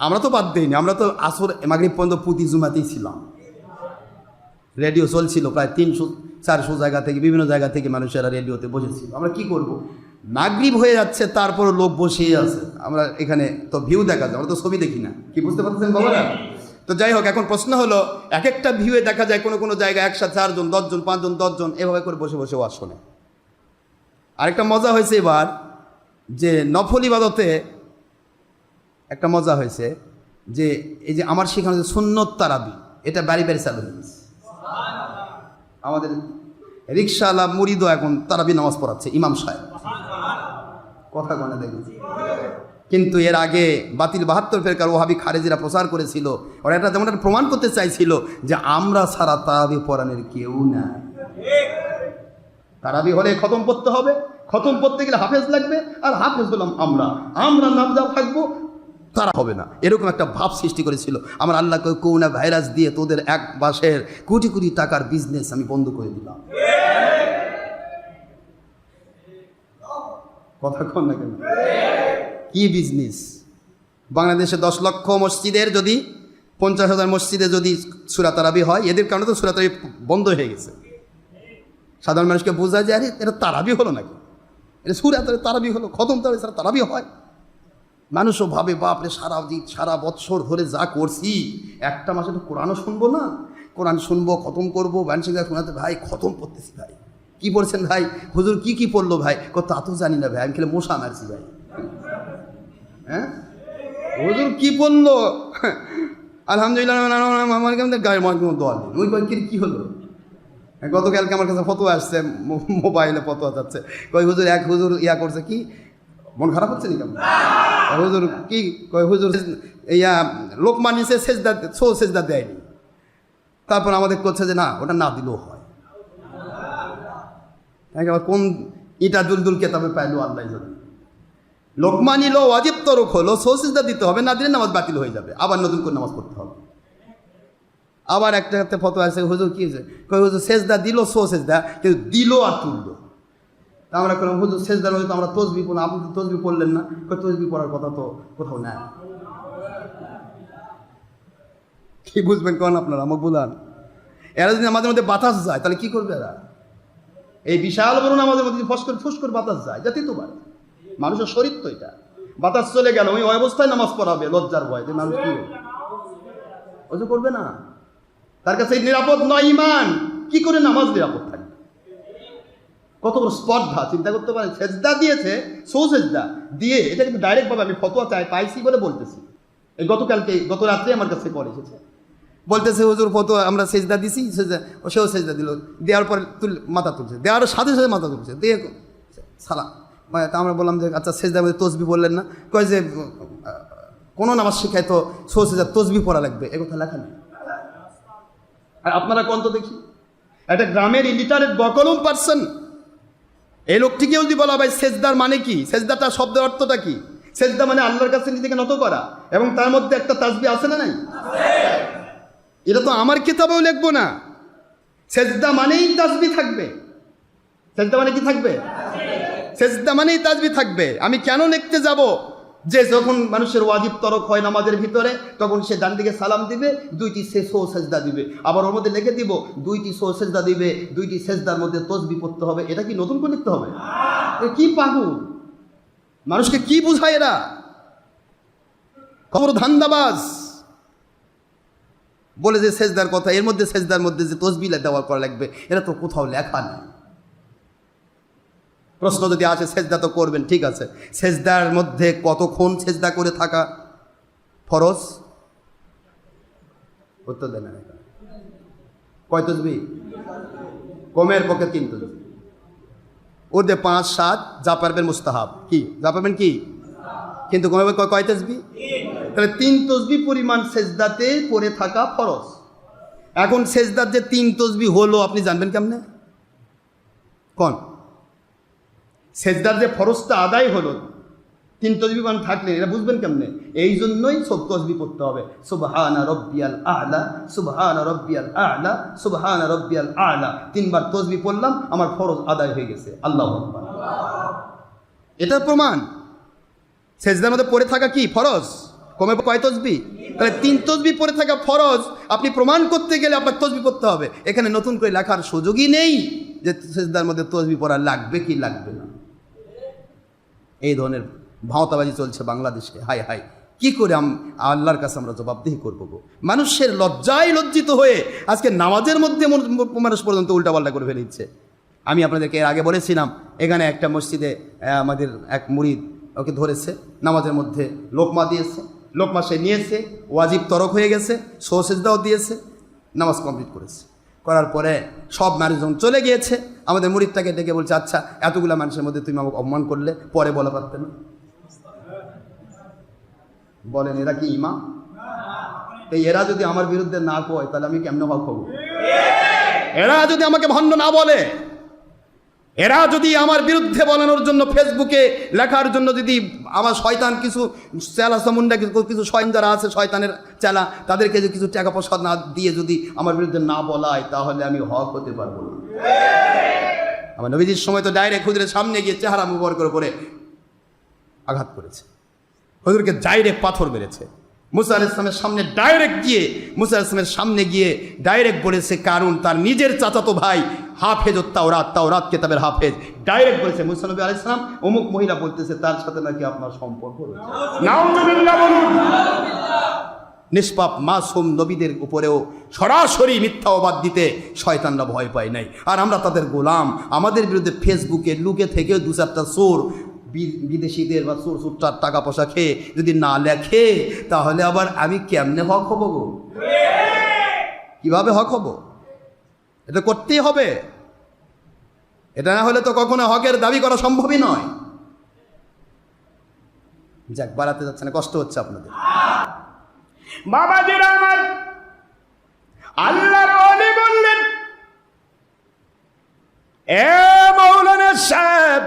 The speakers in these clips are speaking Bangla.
আমরা তো বাদ দিইনি, আমরা তো আসর মাগরিব পর্যন্ত পুঁতি জুমাতেই ছিলাম। রেডিও চলছিল প্রায় তিনশো, চারশো জায়গা থেকে, বিভিন্ন জায়গা থেকে মানুষেরা রেডিওতে বসেছিল। আমরা কি করব? নাগরিব হয়ে যাচ্ছে, তারপরও লোক বসেই আছে। আমরা এখানে তো ভিউ দেখা যায়, আমরা তো ছবি দেখি না। কি বুঝতে পারছেন বাবারা? তো যাই হোক, এখন প্রশ্ন হলো এক একটা ভিউয়ে দেখা যায় কোনো কোনো জায়গায় একসাথে চারজন, দশজন, পাঁচজন, দশজন, এভাবে করে বসে বসে ওয়াজ শোনে। আরেকটা মজা হয়েছে এবার যে নফল ইবাদতে একটা মজা হয়েছে যে এই যে আমার সেখানে যে সুন্নত তারাবি, এটা বাড়ি বাড়ি চালু হয়ে গেছে। আমাদের রিক্সাওয়ালা মুরিদও এখন তারাবি নামাজ পড়াচ্ছে, ইমাম সাহেব। কথা কনে দেখুন। কিন্তু এর আগে বাতিল বাহাত্তর ফেরকার ওহাবি খারেজিরা প্রচার করেছিল, ওরা এটা যেমন একটা প্রমাণ করতে চাইছিল যে আমরা সারা তারাবি পড়ানোর কেউ না তারাবি হলে খতম পড়তে হবে, খতম পড়তে গেলে হাফেজ লাগবে, আর হাফেজ হলাম আমরা। আমরা নাম যা থাকব তারা হবে না। এরকম একটা ভাব সৃষ্টি করেছিল। আমার আল্লাহকে করোনা ভাইরাস দিয়ে তোদের এক মাসের কোটি কোটি টাকার বিজনেস আমি বন্ধ করে দিলাম। কথা কন না কেন? কি বিজনেস বাংলাদেশে দশ লক্ষ মসজিদের যদি, পঞ্চাশ হাজার মসজিদে যদি সুরাতারাবি হয়, এদের কারণে তো সুরাতারাবি বন্ধ হয়ে গেছে। সাধারণ মানুষকে বোঝা যায়, আরে এটা তারাবি হলো নাকি? এটা সুরা তারাবি হলো, খতম ছাড়া তারাবি হয়। মানুষও ভাবে, বাপরে, সারা দিন, সারা বৎসর ধরে যা করছি, একটা মাসে তো কোরআনও শুনব না? কোরআন শুনব, খতম করব কাছে শোনাতে, ভাই, খতম করতেছি ভাই। কি পড়ছেন ভাই? হুজুর, কি কি পড়ল ভাই? ক তা তো জানি না ভাই, আমি খেলে মশা মারছি ভাই। হ্যাঁ? হুজুর, কি পড়ল? আলহামদুলিল্লাহ আমার কেমন গায়ের মধ্যে দোয়াল ওই বাক্যের কি হলো? গতকালকে আমার কাছে ফটো আসছে মোবাইলে ফটো যাচ্ছে। কই হুজুর, এক হুজুর ইয়া করছে কি? মন খারাপ হচ্ছে নি কেমন হুজুর কি কই হুজুর ইয়া লোকমান নিচে সেজদা, সো সেজদা দেয়নি। তারপর আমাদের করছে যে না, ওটা না দিলেও হয়। কোন ইটা দুলদুল কেতাবে পাইলো আল্লাহ জানে লোকমানি লো ওয়াজিব তরক হলো, সো সেজদা দিতে হবে, না দিলে নামাজ বাতিল হয়ে যাবে, আবার নতুন করে নামাজ পড়তে হবে। আবার একটা একটা ফটো আছে, হুজুর কি হয়েছে? হুজুর সেজদা দিল, সো সেজদা, কিন্তু দিল আর তুললো। আমরা করলাম হুজুর, সেজদার মধ্যে তো আমরা তসবি পড়লাম। আপনি তো তসবি পড়লেন না। তসবি পড়ার কথা তো কোথাও নাই। কি বুঝবেন কোন আপনারা? আমাকে বলান। এরা যদি আমাদের মধ্যে বাতাস যায়, তাহলে কি করবে এরা? এই বিশাল বরুণ আমাদের মধ্যে ফস করে, ফুস করে বাতাস যায় যাতে তো পারে মানুষের শরীর তো এটা। বাতাস চলে গেল ওই অবস্থায় নামাজ পড়াবে, লজ্জার ভয়। যে মানুষ কি? অজু করবে না। তার কাছে নিরাপদ নয় ইমান। কি করে নামাজ নিরাপদ থাকবে কত বড় স্পর্ধা, চিন্তা করতে পারেন, সেজদা দিয়েছে সৌ সেজদা দিয়ে এটা কিন্তু ডাইরেক্টভাবে আমি ফতোয়া চাই, পাইছি বলে বলতেছি। এই গতকালকে, গত রাত্রে আমার কাছে পড়ে এসেছে। বলতেছে, হুজুর, ফতোয়া, আমরা সেজদা দিছি, সেজদা, সেও সেজদা দিল। দেওয়ার পরে তুল, মাথা তুলছে। দেওয়ার সাথে সাথে মাথা তুলছে। দিয়ে সালা তা আমরা বললাম যে আচ্ছা সেজদার মধ্যে তসবি বললেন না? কয় যে কোনো নামাজ শেখায় তো সৌ সেজদা তসবি পড়া লাগবে। এ কথা লেখা নেই। আর আপনারা কোন তো দেখি? একটা গ্রামের ইলিটারেট বকলম পার্সন এই লোকটিকেও যদি বলা, ভাই, সেজদার মানে কি? সেজদাটা শব্দের অর্থটা কি? সেজদা মানে আল্লাহর কাছে নিজেকে নত করা এবং তার মধ্যে একটা তাজবি আছে না নাই? এটা তো আমার কিতাবেও লিখব না। সেজদা মানেই তাজবি থাকবে। সেজদা মানে কি থাকবে? সেজদা মানেই তাজবি থাকবে। আমি কেন লিখতে যাব? যে যখন মানুষের ওয়াজিব তরক হয় নামাজের ভিতরে, তখন সে ডান দিকে সালাম দিবে, দুইটি সে সো সেজদা দিবে। আবার ওর মধ্যে লিখে দিব, দুইটি সো সেজদা দিবে, দুইটি সেজদার মধ্যে তসবি পড়তে হবে। এটা কি নতুন করে লিখতে হবে? কি পাগল? মানুষকে কি বুঝায় এরা? খবর ধান্দাবাজ। বলে যে সেজদার কথা, এর মধ্যে সেজদার মধ্যে যে তসবি দেওয়া করা লাগবে এটা তো কোথাও লেখা নেই। প্রশ্ন যদি আসে, সেজদা তো করবেন, ঠিক আছে। সেজদার মধ্যে কতক্ষণ সেজদা করে থাকা ফরজ? উত্তর দেন কয় তসবি? কমের পক্ষে তিন তসবি। ওর পাঁচ, সাত যা পারবেন মুস্তাহাব। কি? যা পারবেন কি? কিন্তু কমে কয় তসবি? তাহলে তিন তসবি পরিমাণ সেজদাতে পড়ে থাকা ফরজ। এখন সেজদার যে তিন তসবি হলো, আপনি জানবেন কেমনে? কোন? সেজদার যে ফরজটা আদায় হলো, তিন তসবি মান থাকলে এটা বুঝবেন কেমনে? এই জন্যই সব তসবি পড়তে হবে। সুবহানা রব্বিয়াল আলা, সুবহানা রব্বিয়াল আলা, সুবহানা রব্বিয়াল আলা। তিনবার তসবি পড়লাম, আমার ফরজ আদায় হয়ে গেছে। আল্লাহ এটা প্রমাণ। সেজদার মধ্যে পড়ে থাকা কি? ফরজ। কমে কয় তসবি? তাহলে তিন তসবি পড়ে থাকা ফরজ, আপনি প্রমাণ করতে গেলে আপনার তসবি পড়তে হবে। এখানে নতুন করে লেখার সুযোগই নেই যে সেজদার মধ্যে তসবি পড়া লাগবে কি লাগবে এই ধরনের ভাওতাবাজি চলছে বাংলাদেশে। হাই হাই কি করে আম- আল্লাহর কাছে আমরা জবাবদিহি করব গো? মানুষের লজ্জায় লজ্জিত হয়ে আজকে নামাজের মধ্যে মন- মানুষ পর্যন্ত উল্টাপাল্টা করে ফেলিচ্ছে আমি আপনাদেরকে এর আগে বলেছিলাম, এখানে একটা মসজিদে আমাদের এক মুরিদ ওকে ধরেছে, নামাজের মধ্যে লোকমা দিয়েছে, লোকমা সে নিয়েছে, ওয়াজিব তরক হয়ে গেছে সোসেজদাও দিয়েছে, নামাজ কমপ্লিট করেছে। করার পরে সব মানুষজন চলে গিয়েছে। আমাদের মুরিদটাকে ডেকে বলছে আচ্ছা এতগুলো মানুষের মধ্যে তুমি আমাকে অপমান করলে, পরে বলা পারতে না? বলেন, এরা কি ইমা এই এরা যদি আমার বিরুদ্ধে না কয়, তাহলে আমি কেমনে হক হব? এরা যদি আমাকে ভণ্ড না বলে এরা যদি আমার বিরুদ্ধে বলানোর জন্য ফেসবুকে লেখার জন্য যদি আমার শয়তান কিছু চেলা সমুন্ডা কিছু কিছু শয়ন যারা আছে শয়তানের চেলা, তাদেরকে যদি কিছু টাকা পয়সা না দিয়ে যদি আমার বিরুদ্ধে না বলায়, তাহলে আমি হক হতে পারব না। আমার নবীজির সময় তো ডাইরেক্ট হুজুরের সামনে গিয়ে চেহারা মুবর করে করে আঘাত করেছে। হুজুরকে ডাইরেক্ট পাথর মেরেছে। মুসা আল ইসলামের সামনে ডাইরেক্ট গিয়ে, মুসা ইসলামের সামনে গিয়ে ডাইরেক্ট বলেছে, কারণ তার নিজের চাচাতো ভাই হাফেজ ও তাওরাত তাওরাত কেতাবের হাফেজ। ডাইরেক্ট বলেছে মুসা নবী আল ইসলাম অমুক মহিলা বলতেছে তার সাথে নাকি আপনার সম্পর্ক নিষ্পাপ মাসুম নবীদের উপরেও সরাসরি মিথ্যা অবাদ দিতে শয়তানরা ভয় পায় নাই। আর আমরা তাদের গোলাম। আমাদের বিরুদ্ধে ফেসবুকে লুকে থেকেও দু চারটা চোর বি- বিদেশিদের বা চোর চোরটার টাকা পয়সা খেয়ে যদি না লেখে তাহলে আবার আমি কেমনে হক হব গো? কীভাবে হক হব? এটা করতেই হবে। এটা না হলে তো কখনো হকের দাবি করা সম্ভবই নয়। যাক বাড়াতে যাচ্ছে না কষ্ট হচ্ছে আপনাদের। বাবাজির আমার আল্লাহর অলি বললেন এ মৌলানা সাহেব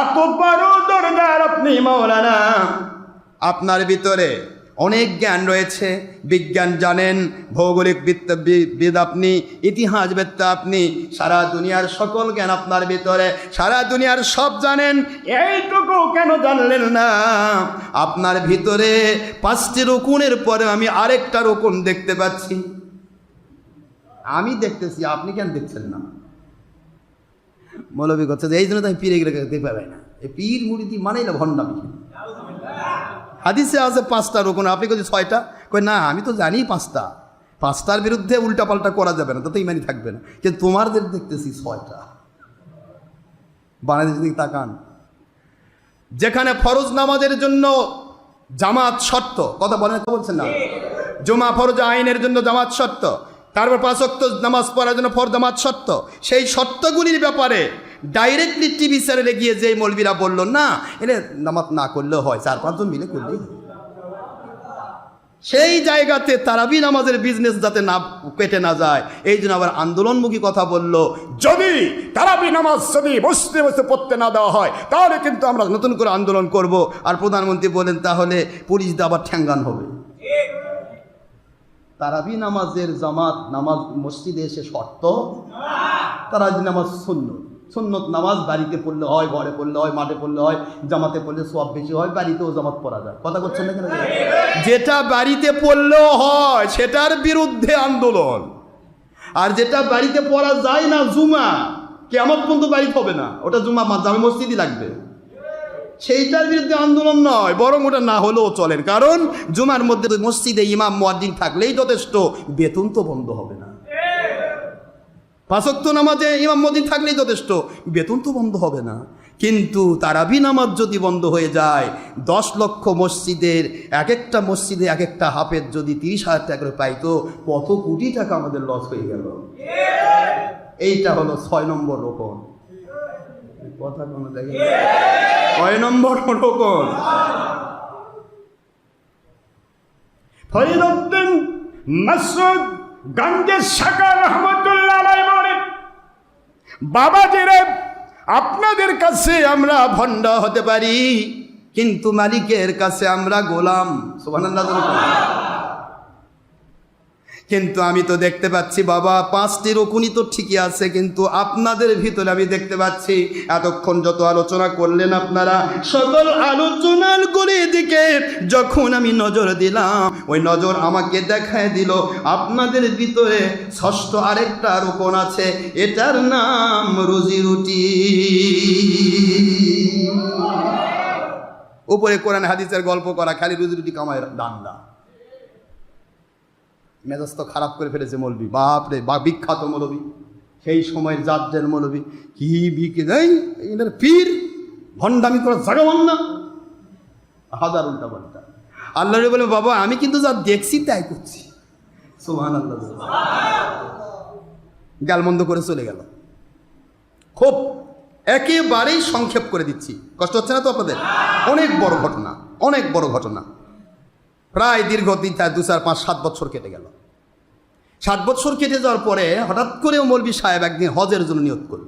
এত বড় দরদার আপনি মৌলানা। আপনার ভিতরে অনেক জ্ঞান রয়েছে। বিজ্ঞান জানেন, ভৌগোলিক বিদ আপনি ইতিহাসবেত্তা আপনি, সারা দুনিয়ার সকল জ্ঞান আপনার ভিতরে, সারা দুনিয়ার সব জানেন। এইটুকু কেন জানলেন না? আপনার ভিতরে পাঁচটি রকুনের পরে আমি আরেকটা রকুন দেখতে পাচ্ছি। আমি দেখতেছি, আপনি কেন দেখছেন না? মৌলবী যে এই জন্য তো আমি পীরে গেলে দেখতে পাই না। এই পীর মুড়িদি মানেই না ভণ্ডামি। হাদিসে আছে পাঁচটা রোকন, আপনি যদি ছয়টা? কই না, আমি তো জানি পাঁচটা। পাঁচটার বিরুদ্ধে উল্টাপাল্টা করা যাবে না, তাতে ইমানি থাকবে না। কিন্তু তোমারদের দেখতেছি ছয়টা। বাংলাদেশ দিকে তাকান। যেখানে ফরজ নামাজের জন্য জামাত শর্ত, কথা বলেন বলছেন না? জমা ফরজ আইনের জন্য জামাত শর্ত, তারপর পাঁচক্ত নামাজ পড়ার জন্য ফর জামাত শর্ত। সেই শর্তগুলির ব্যাপারে ডাইরেক্টলি টিভি চ্যানেলে গিয়ে যে মৌলবীরা বলল, না এটা নামাজ না করলেও হয়। চার পাঁচজন মিলে করলেই সেই জায়গাতে তারাবি নামাজের বিজনেস যাতে না কেটে না যায়, এই জন্য আবার আন্দোলনমুখী কথা বলল, যদি তারাবি নামাজ যদি বসতে বসতে পড়তে না দেওয়া হয়, তাহলে কিন্তু আমরা নতুন করে আন্দোলন করব। আর প্রধানমন্ত্রী বলেন, তাহলে পুলিশ আবার ঠ্যাঙ্গান হবে। তারাবি নামাজের জামাত নামাজ মসজিদে এসে শর্ত, তারাবি নামাজ শূন্য সুন্নত নামাজ বাড়িতে পড়লে হয়, ঘরে পড়লে হয়, মাঠে পড়লে হয়, জামাতে পড়লে সব বেশি হয়, বাড়িতেও জামাত পড়া যায়। কথা করছেন না কেন? যেটা বাড়িতে পড়লেও হয়, সেটার বিরুদ্ধে আন্দোলন। আর যেটা বাড়িতে পড়া যায় না, জুমা কেমন পর্যন্ত বাড়িতে হবে না। ওটা জুমা জামে মসজিদই লাগবে। সেইটার বিরুদ্ধে আন্দোলন নয়, বরং ওটা না হলেও চলেন। কারণ জুমার মধ্যে মসজিদে ইমাম মুয়াদ্দিন থাকলেই যথেষ্ট, বেতন তো বন্ধ হবে না। পাঁচক্ত নামাজে ইমাম মদিন থাকলেই যথেষ্ট, বেতন তো বন্ধ হবে না। কিন্তু তারাবি নামাজ যদি বন্ধ হয়ে যায়, দশ লক্ষ মসজিদের এক একটা মসজিদে এক একটা হাফের যদি তিরিশ হাজার টাকা করে পাইতো, কত কোটি টাকা আমাদের লস হয়ে গেল। এইটা হলো ছয় নম্বর রোপণ কথা কোনো কয় নম্বর রোপণ ফরিদুদ্দিন মাসুদ গঞ্জের শাখা বলেন বাবাজিরে আপনাদের কাছে আমরা ভণ্ড হতে পারি কিন্তু মালিকের কাছে আমরা গোলাম বলুন। কিন্তু আমি তো দেখতে পাচ্ছি, বাবা, পাঁচটি রকুনি তো ঠিকই আছে, কিন্তু আপনাদের ভিতরে আমি দেখতে পাচ্ছি, এতক্ষণ যত আলোচনা করলেন আপনারা, সকল আলোচনার করে দিকে যখন আমি নজর দিলাম, ওই নজর আমাকে দেখায় দিল, আপনাদের ভিতরে ষষ্ঠ আরেকটা রোপণ আছে, এটার নাম রুজি রুটি। উপরে কোরআন হাদিসের গল্প করা, খালি রুজি রুটি কামায় দান্দা। মেজাজ খারাপ করে ফেলেছে মৌলবি বাপ রে, বা বিখ্যাত মৌলবি সেই সময়ের জাতদের মৌলবি কি বিকে দেয় এদের পীর? ভণ্ডামি করা জাগাবান না হাজার উল্টা পাল্টা। আল্লাহ বলে বাবা, আমি কিন্তু যা দেখছি, তাই করছি। সোহান আল্লাহ গালমন্দ করে চলে গেল। খুব একেবারেই সংক্ষেপ করে দিচ্ছি। কষ্ট হচ্ছে না তো আপনাদের? অনেক বড় ঘটনা, অনেক বড় ঘটনা। প্রায় দীর্ঘদিন চার দু চার পাঁচ সাত বছর কেটে গেল। সাত বছর কেটে যাওয়ার পরে হঠাৎ করে মৌলবী সাহেব একদিন হজের জন্য নিয়োগ করল।